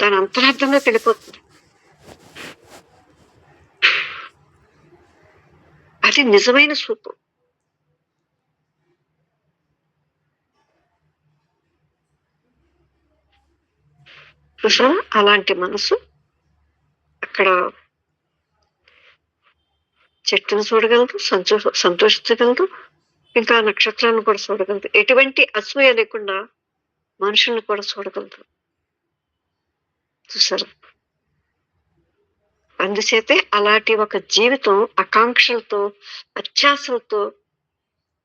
దాని అంతరార్థంలో తెలిపోతుంది. అది నిజమైన సూపు చూసారా అలాంటి మనసు అక్కడ చెట్టును చూడగలదు సంతోష సంతోషించగలదు ఇంకా నక్షత్రాలను కూడా చూడగలదు. ఎటువంటి అసూయ లేకుండా మనుషుల్ని కూడా చూడగలదు. చూసారు అందుచేతే అలాంటి ఒక జీవితం ఆకాంక్షలతో అత్యాసలతో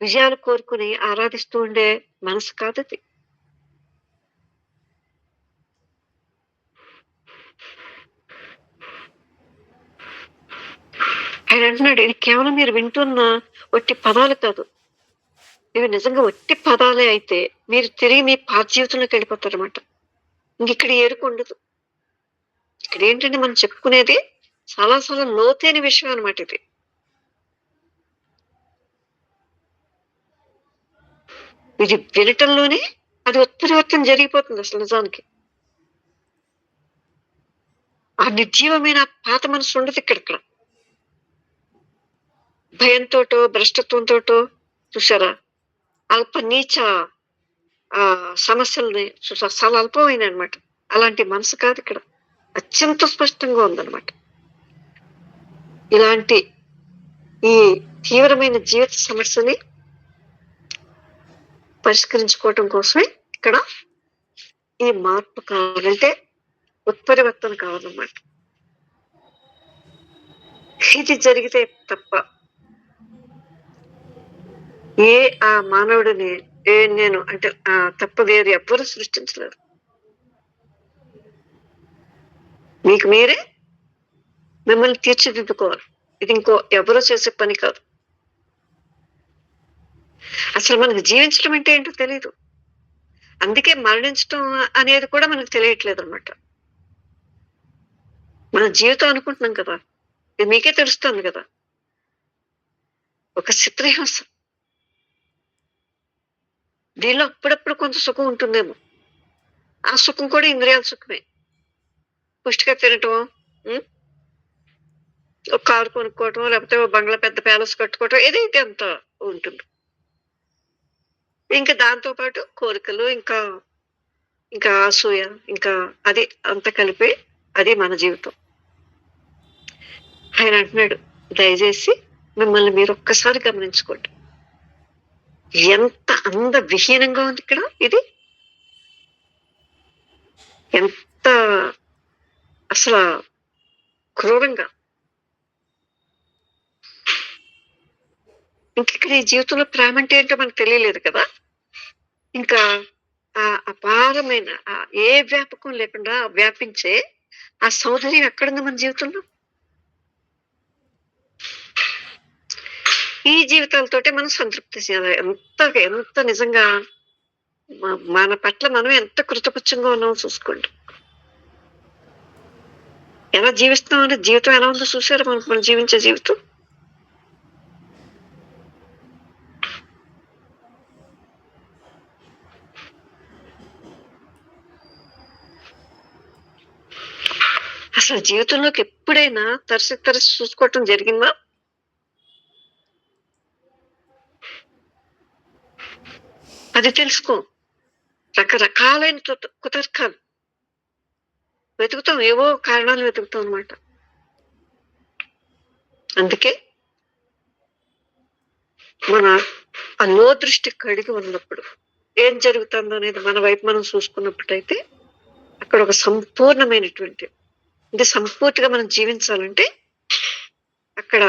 విజయాలు కోరుకుని ఆరాధిస్తూ ఉండే మనసు కాదు ఆయన అంటున్నాడు ఇది కేవలం మీరు వింటున్న ఒట్టి పదాలు కాదు. ఇవి నిజంగా ఒట్టి పదాలే అయితే మీరు తిరిగి మీ పాత జీవితంలోకి వెళ్ళిపోతారు అనమాట ఇంక ఇక్కడ ఏరుకు ఉండదు. ఇక్కడ ఏంటంటే మనం చెప్పుకునేది? చాలా చాలా లోతైన విషయం అనమాట ఇది. ఇది వినటంలోనే అది ఉత్పరివర్తన జరిగిపోతుంది అసలు నిజానికి. ఆ నిర్జీవమైన పాత మనసు ఉండదు ఇక్కడ ఇక్కడ భయంతోటో భ్రష్టత్వంతోటో చూసారా అల్ప నీచ ఆ సమస్యల్ని చూసా చాలా అల్పమైన అనమాట అలాంటి మనసు కాదు ఇక్కడ. అత్యంత స్పష్టంగా ఉందన్నమాట. ఇలాంటి ఈ తీవ్రమైన జీవిత సమస్యని పరిష్కరించుకోవటం కోసమే ఇక్కడ ఈ మార్పు కావాలంటే ఉత్పరివర్తన కావాలన్నమాట. ఇది జరిగితే తప్ప ఏ ఆ మానవుడిని ఏ నేను అంటే ఆ తప్ప వేరు ఎవ్వరు సృష్టించలేరు. మీకు మీరే మిమ్మల్ని తీర్చిదిద్దుకోవాలి. ఇది ఇంకో ఎవరో చేసే పని కాదు. అసలు మనకు జీవించడం అంటే ఏంటో తెలియదు అందుకే మరణించడం అనేది కూడా మనకు తెలియట్లేదు అనమాట మన జీవితం అనుకుంటున్నాం కదా. ఇది మీకే తెలుస్తుంది కదా. ఒక చిత్రహింస. దీనిలో అప్పుడప్పుడు కొంత సుఖం ఉంటుందేమో. ఆ సుఖం కూడా ఇంద్రియాల సుఖమే. పుష్టిగా తినటం ఒక కారు కొనుక్కోవటం లేకపోతే ఓ బంగ్లా పెద్ద ప్యాలెస్ కట్టుకోవటం ఏదైతే అంత ఉంటుంది. ఇంకా దాంతో పాటు కోరికలు ఇంకా ఇంకా ఆసూయ ఇంకా అది అంత కలిపి అది మన జీవితం. ఆయన అంటున్నాడు దయచేసి మిమ్మల్ని మీరు ఒక్కసారి గమనించుకోండి. ఎంత అంద విహీనంగా ఉంది ఇక్కడ ఇది? ఎంత అసలు క్రూరంగా ఇంక ఇక్కడ ఈ జీవితంలో ప్రేమ అంటే ఏంటో మనకు తెలియలేదు కదా ఇంకా ఆ అపారమైన ఏ వ్యాపకం లేకుండా వ్యాపించే ఆ సౌందర్యం ఎక్కడుంది మన జీవితంలో ఈ జీవితాలతోటే మనం సంతృప్తి చెందాలి ఎంత ఎంత నిజంగా మన పట్ల మనం ఎంత కృతపక్షంగా ఉన్నామో చూసుకోండి ఎలా జీవిస్తున్నాం అంటే జీవితం ఎలా ఉందో చూసారు మనం మనం జీవించే జీవితం? అసలు జీవితంలోకి ఎప్పుడైనా తరచి తరచి చూసుకోవటం జరిగిందా? అది తెలుసుకో. రకరకాలైన కుతర్కాలు. వెతుకుతాం ఏవో కారణాలు వెతుకుతాం అనమాట అందుకే మన ఆ దృష్టి కడిగి ఉన్నప్పుడు ఏం జరుగుతుందో అనేది మన వైపు మనం చూసుకున్నప్పుడైతే అక్కడ ఒక సంపూర్ణమైనటువంటి అంటే సంపూర్తిగా మనం జీవించాలంటే అక్కడ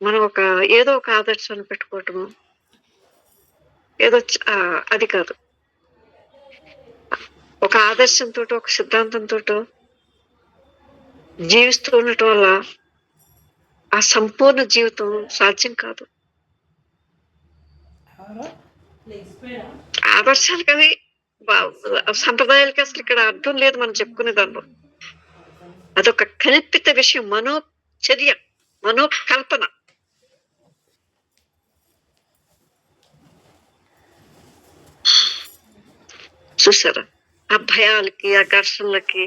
మనం ఒక ఏదో ఒక ఆదర్శాన్ని పెట్టుకోవటము ఏదో అది కాదు. ఒక ఆదర్శంతో ఒక సిద్ధాంతంతో జీవిస్తూ ఉండటం వల్ల ఆ సంపూర్ణ జీవితం సాధ్యం కాదు. ఆదర్శాలకు అవి సంప్రదాయాలకి అసలు ఇక్కడ అర్థం లేదు మనం చెప్పుకునే దానిలో అదొక కల్పిత విషయం మనోచర్య మనోకల్పన. చూసారా? ఆ భయాలకి ఆ ఘర్షణలకి